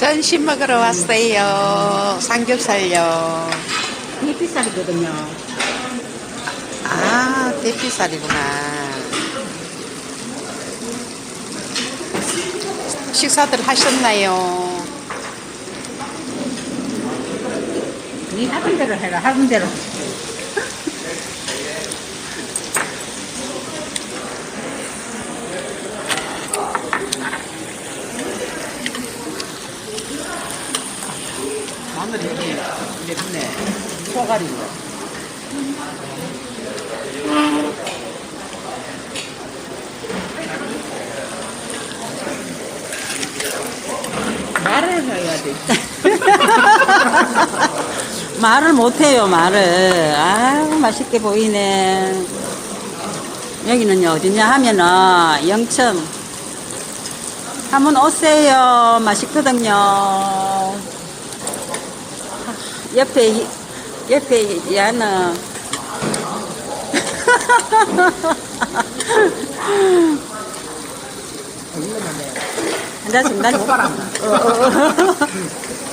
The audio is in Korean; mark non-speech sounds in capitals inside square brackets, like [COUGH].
전심 먹으러 왔어요. 삼겹살요. 이게 비쌀이거든요. 아, 대피살이구나. 식사들 하셨나요? 네 하던 대로 해라, 하던 대로. 마늘이 이게 맵네. 소갈인데. 말을 해야 돼. [LAUGHS] 말을 못해요, 말을. 아 맛있게 보이네. 여기는요, 어디냐 하면은, 영천. 한번 오세요. 맛있거든요. 아, 옆에, 이- 옆에. 한 잔씩, 한 잔씩. 숟가락. 어, 어, 어. [LAUGHS]